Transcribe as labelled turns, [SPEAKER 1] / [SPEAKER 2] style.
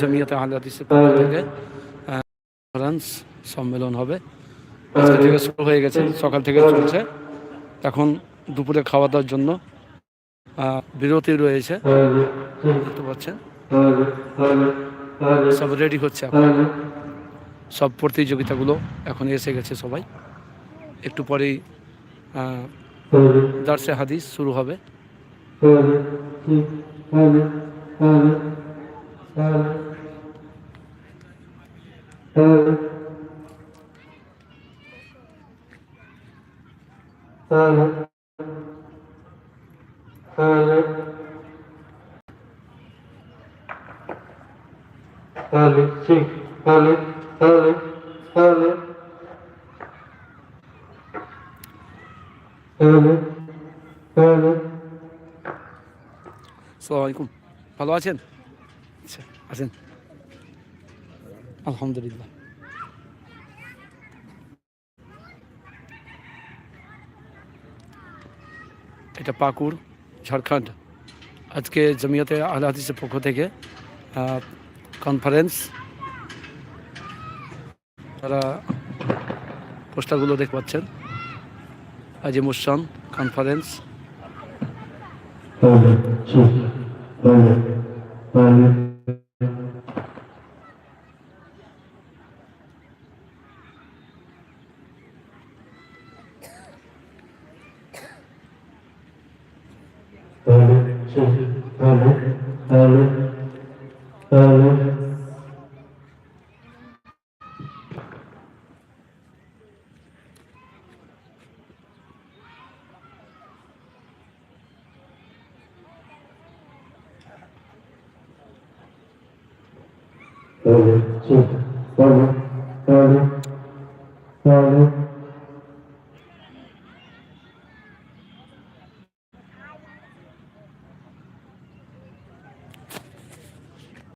[SPEAKER 1] জমিয়তে আহলে হাদিসের পক্ষ থেকে কনফারেন্স সম্মেলন হবে। আজকে থেকে শুরু হয়ে গেছে সকাল থেকে চলছে। এখন দুপুরে খাওয়া দাওয়ার জন্য বিরতি রয়েছে। দেখতে পাচ্ছেন? সব রেডি হচ্ছে এখন। সব প্রতিযোগিতাগুলো এখন এসে গেছে সবাই। একটু পরেই দার্সে হাদিস শুরু হবে। আলাইকুম। ভালো আছেন? আচ্ছা আছেন আলহামদুলিল্লাহ। এটা পাকুর, ঝাড়খণ্ড। আজকে জমিয়তে আলহাদিসের হাদিসের পক্ষ থেকে কনফারেন্স তারা পোস্টারগুলো দেখতে পাচ্ছেন। আজি মুসান conference
[SPEAKER 2] Alif, alif, alif. Alif, alif, alif, alif.